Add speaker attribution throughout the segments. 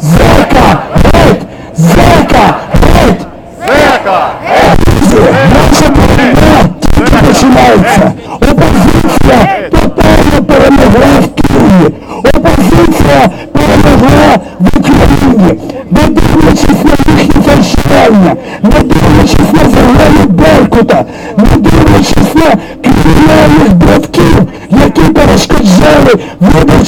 Speaker 1: Зека! Геть! Зека! Геть!
Speaker 2: Зека!
Speaker 1: Друзі, наша боротьба тільки починається. Опозиція тотально перемогла в Києві. Опозиція перемогла в Україні. Не дивлячись на їхні фальшування, не дивлячись на загрози Беркута, не дивлячись на кримінальних братків, які перешкоджали виборчому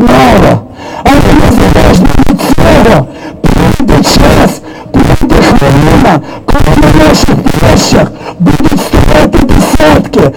Speaker 1: мало. Але незалежно від цього, прийде час, прийде хвилина, коли на наших площах будуть стояти десятки,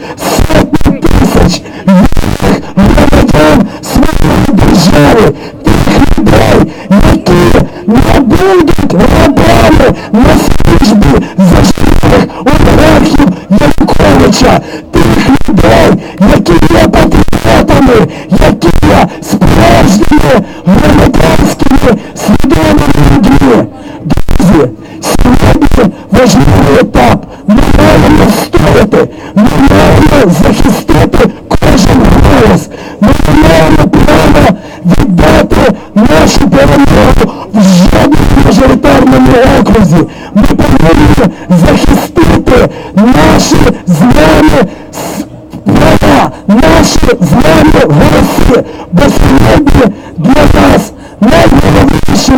Speaker 1: громадянськими свідомими людьми. Друзі, сьогодні важливий етап. Ми маємо стояти, ми маємо захистити кожен голос. Ми не маємо права віддати нашу перемогу в жодному мажоритарному окрузі. Ми повинні захистити наші з вами с- права, наші з вами голоси. Бо сьогодні для нас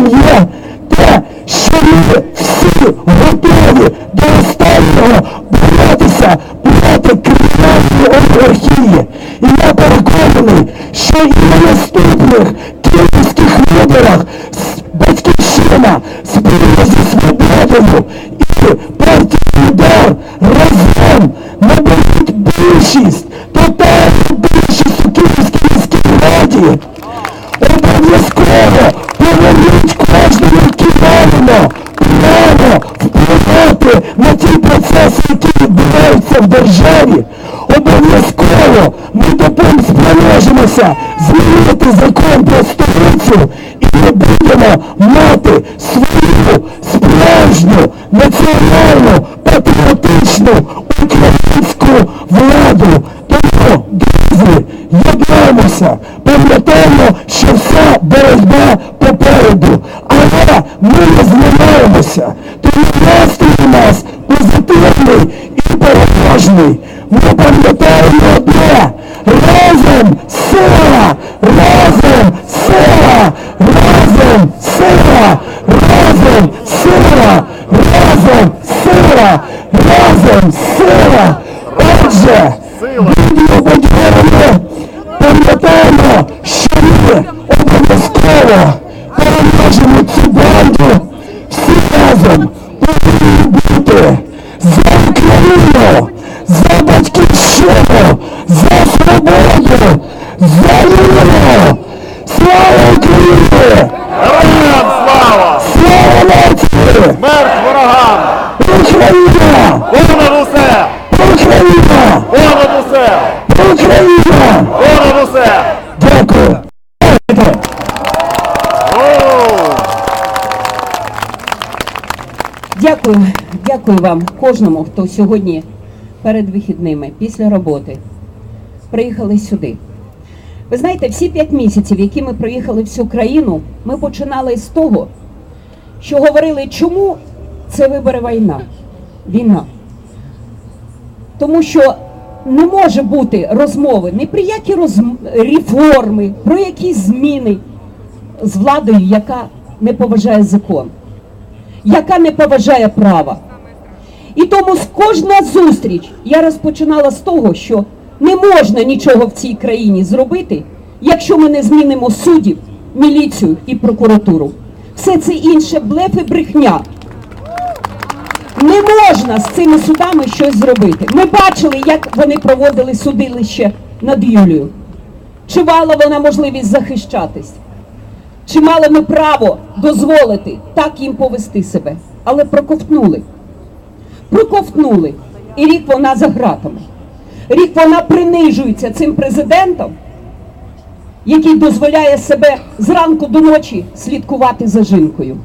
Speaker 1: є те, що ми всі готові до останнього боротися проти кримінальної олігархії. І я переконаний, що і на наступних київських виборах батьківщина спільно зі свободою і партією удар разом наберуть більшість, тотальну більшість у Київській міській раді. Обов'язково впливати на ті процеси, які відбуваються в державі. Обов'язково ми допом спроможемося змінити закон про столицю і ми будемо мати свою справжню національну патріотичну українську владу. Тому, друзі, єднаємося, пам'ятаємо, що вся боротьба попереду, але ми не зламаємося, тому настрій у нас позитивний і переможний. Ми пам'ятаємо одне, разом сила, разом сила, разом сила, разом сила, разом сила, разом сила. Отже, відеобадьорами пам'ятаємо, що ми обов'язково переможемо цю банду всі разом повинні бути за Україну, за батьківщину, за свободу, за віру. Слава Україні!
Speaker 2: Героям слава!
Speaker 1: Слава нації!
Speaker 2: Смерть ворогам!
Speaker 1: Україна!
Speaker 2: Понад усе!
Speaker 1: Україна!
Speaker 2: Понад усе!
Speaker 1: Україна!
Speaker 2: Понад усе!
Speaker 1: Дякую!
Speaker 2: Оу!
Speaker 3: Дякую, дякую вам, кожному, хто сьогодні перед вихідними, після роботи, приїхали сюди. Ви знаєте, всі п'ять місяців, які ми проїхали всю країну, ми починали з того, що говорили, чому це вибори війна. Війна. Тому що не може бути розмови ні про які розм... реформи, про якісь зміни з владою, яка не поважає закон яка не поважає права. І тому з кожна зустріч я розпочинала з того, що не можна нічого в цій країні зробити, якщо ми не змінимо суддів, міліцію і прокуратуру. Все це інше блеф і брехня. Не можна з цими судами щось зробити. Ми бачили, як вони проводили судилище над Юлією. Чи мала вона можливість захищатись? Чи мали ми право дозволити так їм повести себе? Але проковтнули. Проковтнули. І рік вона за гратами. Рік вона принижується цим президентом, який дозволяє себе зранку до ночі слідкувати за жінкою.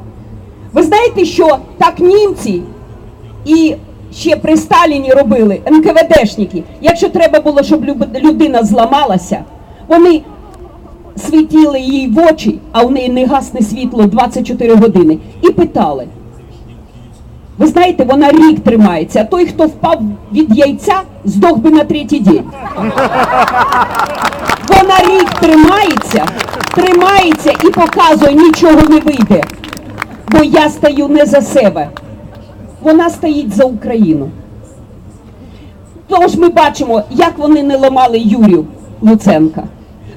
Speaker 3: Ви знаєте, що так німці і ще при Сталіні робили НКВДшники, якщо треба було, щоб людина зламалася, вони світіли їй в очі, а у неї не гасне світло 24 години, і питали. Ви знаєте, вона рік тримається, а той, хто впав від яйця, здох би на третій день. Вона рік тримається, тримається і показує, нічого не вийде. Бо я стою не за себе. Вона стоїть за Україну. Тож ми бачимо, як вони не ламали Юрію Луценка.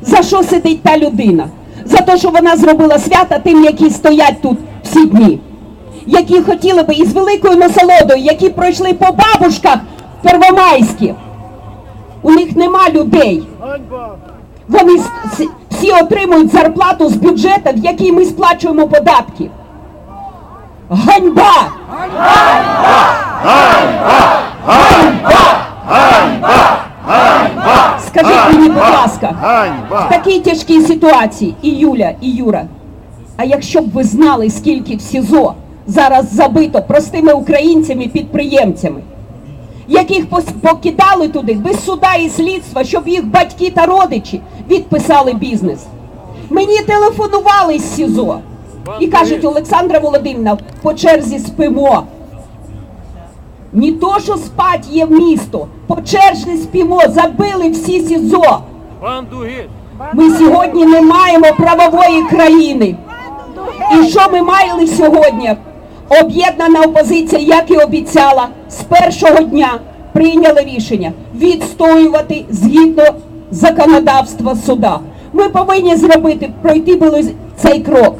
Speaker 3: За що сидить та людина? За те, що вона зробила свята тим, які стоять тут всі дні, які хотіли би із великою насолодою, які пройшли по бабушках первомайських. У них нема людей. Вони всі отримують зарплату з бюджету, в який ми сплачуємо податки. Ганьба! Ганьба! Ганьба! Скажіть мені, будь ласка, в такій тяжкій ситуації і Юля, і Юра. А якщо б ви знали, скільки в СІЗО зараз забито простими українцями, підприємцями, яких покидали туди без суда і слідства, щоб їх батьки та родичі відписали бізнес. Мені телефонували з СІЗО і кажуть, Олександра Володимирівна, по черзі спимо. Ні то, що спать є в місто, по черзі спимо, забили всі СІЗО. Ми сьогодні не маємо правової країни. І що ми мали сьогодні? Об'єднана опозиція, як і обіцяла, з першого дня прийняла рішення відстоювати згідно законодавства суда. Ми повинні зробити, пройти цей крок.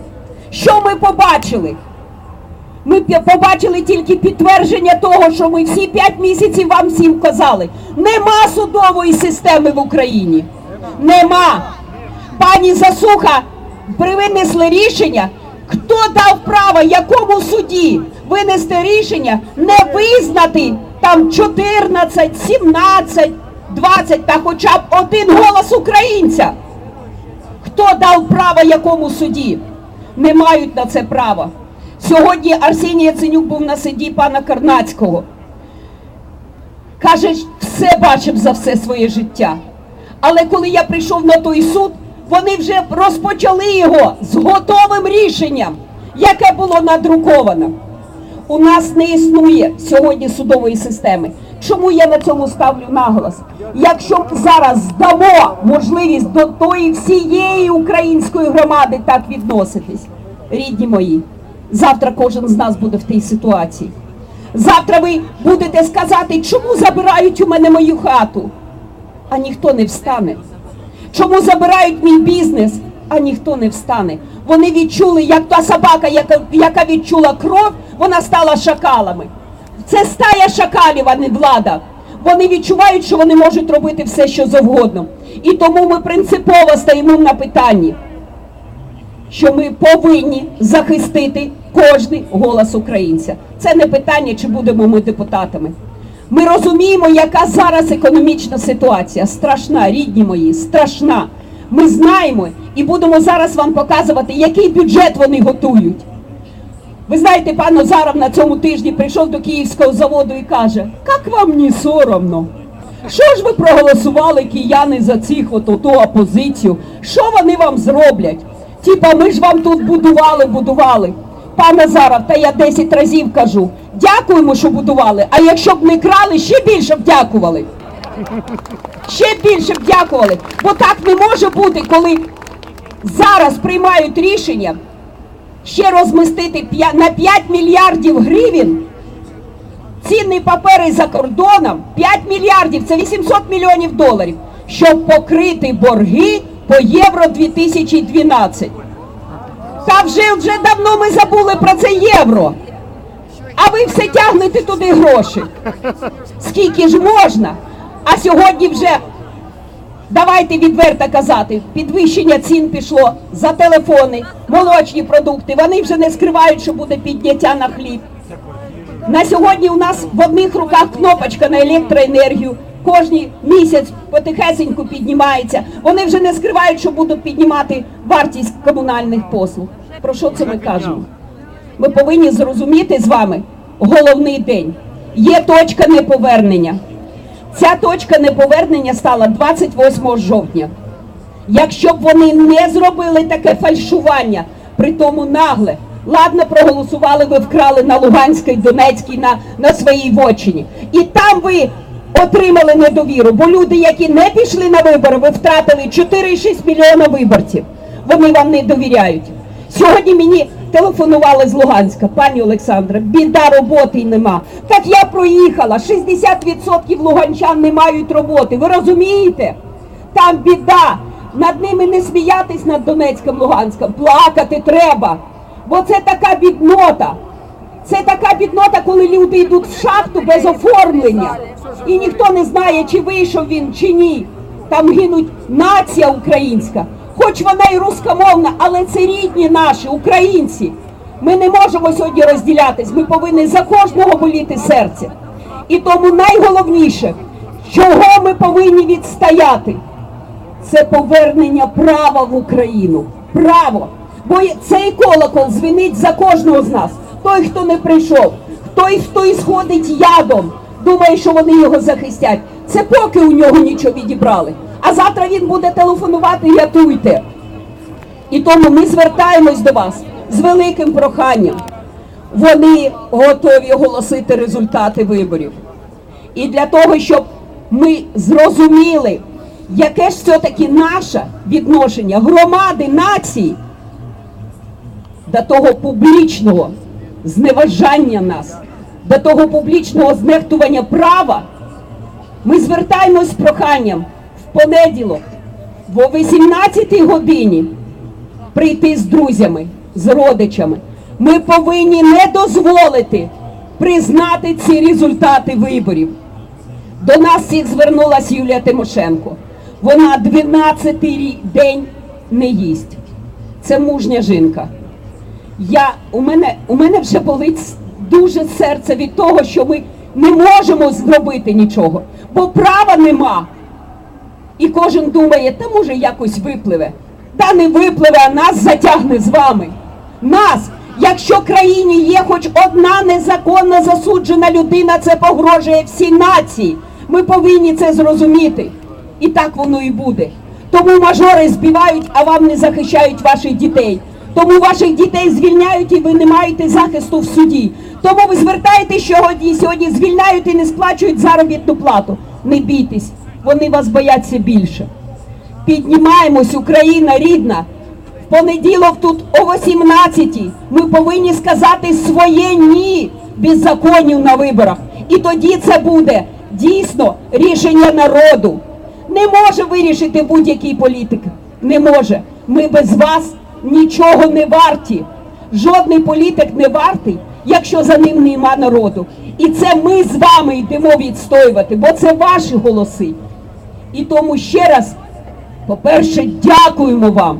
Speaker 3: Що ми побачили? Ми побачили тільки підтвердження того, що ми всі п'ять місяців вам всім казали. Нема судової системи в Україні. Нема. Пані Засуха винесли рішення. Хто дав право якому суді винести рішення не визнати там 14, 17, 20 та хоча б один голос українця? Хто дав право якому суді? Не мають на це права. Сьогодні Арсеній Яценюк був на суді пана Карнацького. Каже, все бачив за все своє життя. Але коли я прийшов на той суд, вони вже розпочали його з готовим рішенням, яке було надруковано. У нас не існує сьогодні судової системи. Чому я на цьому ставлю наголос? Якщо зараз дамо можливість до тої всієї української громади так відноситись, рідні мої, завтра кожен з нас буде в тій ситуації. Завтра ви будете сказати, чому забирають у мене мою хату, а ніхто не встане. Чому забирають мій бізнес, а ніхто не встане? Вони відчули, як та собака, яка, яка відчула кров, вона стала шакалами. Це стая шакалів, а не влада. Вони відчувають, що вони можуть робити все, що завгодно. І тому ми принципово стоїмо на питанні, що ми повинні захистити кожний голос українця. Це не питання, чи будемо ми депутатами. Ми розуміємо, яка зараз економічна ситуація. Страшна, рідні мої, страшна. Ми знаємо і будемо зараз вам показувати, який бюджет вони готують. Ви знаєте, пан Озаров на цьому тижні прийшов до київського заводу і каже, як вам не соромно? Що ж ви проголосували кияни за цих от оту опозицію? Що вони вам зроблять? Типа ми ж вам тут будували, будували. Пан Азаров, та я 10 разів кажу, дякуємо, що будували, а якщо б не крали, ще більше б дякували. Ще більше б дякували. Бо так не може бути, коли зараз приймають рішення ще розмістити на 5 мільярдів гривень цінні папери за кордоном 5 мільярдів, це 800 мільйонів доларів, щоб покрити борги по Євро 2012. Та вже, вже давно ми забули про це євро. А ви все тягнете туди гроші. Скільки ж можна? А сьогодні вже Давайте відверто казати, підвищення цін пішло за телефони, молочні продукти. Вони вже не скривають, що буде підняття на хліб. На сьогодні у нас в одних руках кнопочка на електроенергію. Кожний місяць потихесеньку піднімається. Вони вже не скривають, що будуть піднімати вартість комунальних послуг. Про що це ми кажемо? Ми повинні зрозуміти з вами головний день. Є точка неповернення. Ця точка неповернення стала 28 жовтня. Якщо б вони не зробили таке фальшування, при тому нагле, ладно, проголосували, ви вкрали на Луганській, Донецькій, на, на своїй вотчині. І там ви отримали недовіру, бо люди, які не пішли на вибори, ви втратили 4,6 мільйона виборців. Вони вам не довіряють. Сьогодні мені телефонували з Луганська, пані Олександра, біда роботи нема. Так я проїхала, 60% луганчан не мають роботи. Ви розумієте? Там біда. Над ними не сміятись над Донецьком, Луганськом. Плакати треба. Бо це така біднота. Це така біднота, коли люди йдуть в шахту без оформлення. І ніхто не знає, чи вийшов він, чи ні. Там гинуть нація українська. Хоч вона і рускомовна, але це рідні наші, українці. Ми не можемо сьогодні розділятись. Ми повинні за кожного боліти серце. І тому найголовніше, чого ми повинні відстояти, це повернення права в Україну. Право. Бо цей колокол дзвенить за кожного з нас. Той, хто не прийшов, той, хто і сходить ядом, думає, що вони його захистять. Це поки у нього нічого відібрали. А завтра він буде телефонувати, рятуйте. І тому ми звертаємось до вас з великим проханням. Вони готові оголосити результати виборів. І для того, щоб ми зрозуміли, яке ж все-таки наше відношення громади, нації до того публічного зневажання нас, до того публічного знехтування права, ми звертаємось з проханням в понеділок, о 18 годині прийти з друзями, з родичами. Ми повинні не дозволити признати ці результати виборів. До нас всіх звернулася Юлія Тимошенко. Вона 12-й день не їсть. Це мужня жінка. Я, у, мене, у мене вже болить дуже серце від того, що ми не можемо зробити нічого, бо права нема. І кожен думає, та може якось випливе. Та не випливе, а нас затягне з вами. Нас, якщо в країні є хоч одна незаконно засуджена людина, це погрожує всій нації. Ми повинні це зрозуміти. І так воно і буде. Тому мажори збивають, а вам не захищають ваших дітей. Тому ваших дітей звільняють і ви не маєте захисту в суді. Тому ви звертаєтесь сьогодні, сьогодні звільняють і не сплачують заробітну плату. Не бійтесь, вони вас бояться більше. Піднімаємось, Україна рідна. В понеділок тут о 18-й ми повинні сказати своє ні беззаконню на виборах. І тоді це буде дійсно рішення народу. Не може вирішити будь-який політик. Не може. Ми без вас нічого не варті. Жодний політик не вартий, якщо за ним нема народу. І це ми з вами йдемо відстоювати, бо це ваші голоси. І тому ще раз, по-перше, дякуємо вам.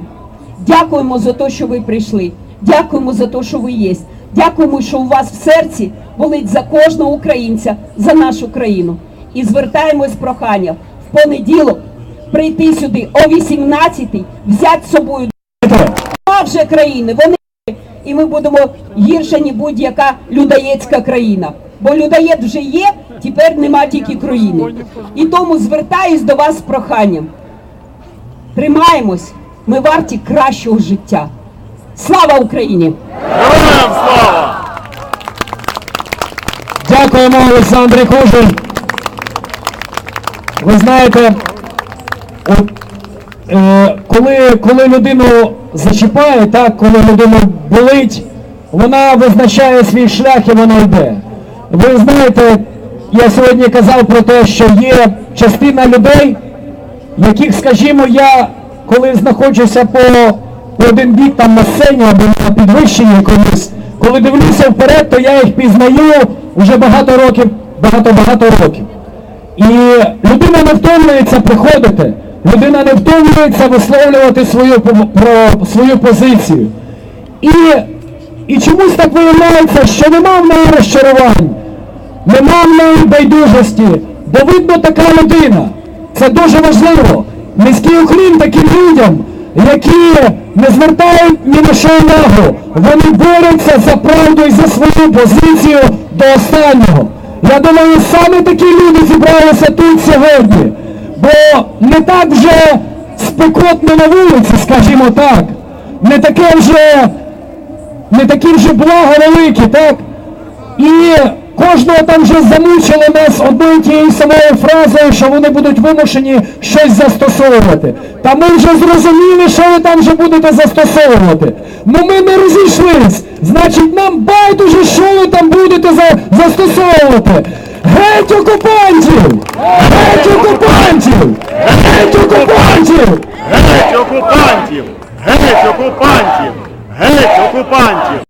Speaker 3: Дякуємо за те, що ви прийшли. Дякуємо за те, що ви є. Дякуємо, що у вас в серці болить за кожного українця, за нашу країну. І звертаємось з проханням в понеділок прийти сюди о 18-й, взяти з собою Вже країни. Вони і ми будемо гірше, ніж будь-яка людоєцька країна. Бо людоєд вже є, тепер нема тільки країни. І тому звертаюсь до вас з проханням. Тримаємось, ми варті кращого життя. Слава Україні!
Speaker 2: Героям слава!
Speaker 1: Дякуємо, Олександре Кужин. Ви знаєте, е, коли, коли людину зачіпає, так, коли людину болить, вона визначає свій шлях і вона йде. Ви знаєте, я сьогодні казав про те, що є частина людей, яких, скажімо, я коли знаходжуся по, один бік там на сцені або на підвищенні якомусь, коли дивлюся вперед, то я їх пізнаю вже багато років, багато-багато років. І людина не втомлюється приходити,
Speaker 2: людина не втомлюється висловлювати свою, про свою позицію. І, і чомусь так виявляється, що нема в неї розчарувань, нема в неї байдужості, бо видно така людина. Це дуже важливо. Низький уклін таким людям, які не звертають ні на що увагу. Вони борються за правду і за свою позицію до останнього. Я думаю, саме такі люди зібралися тут сьогодні. Бо не так вже спекотно на вулиці, скажімо так. Не таке вже не такі вже блага великі, так? І кожного там вже замучили нас одною тією самою фразою, що вони будуть вимушені щось застосовувати. Та ми вже зрозуміли, що ви там вже будете застосовувати. Ну ми не розійшлись. Значить, нам байдуже, що ви там будете за- застосовувати. Геть окупантів! Геть окупантів! Геть окупантів!
Speaker 4: Геть окупантів! Геть окупантів! Геть окупантів!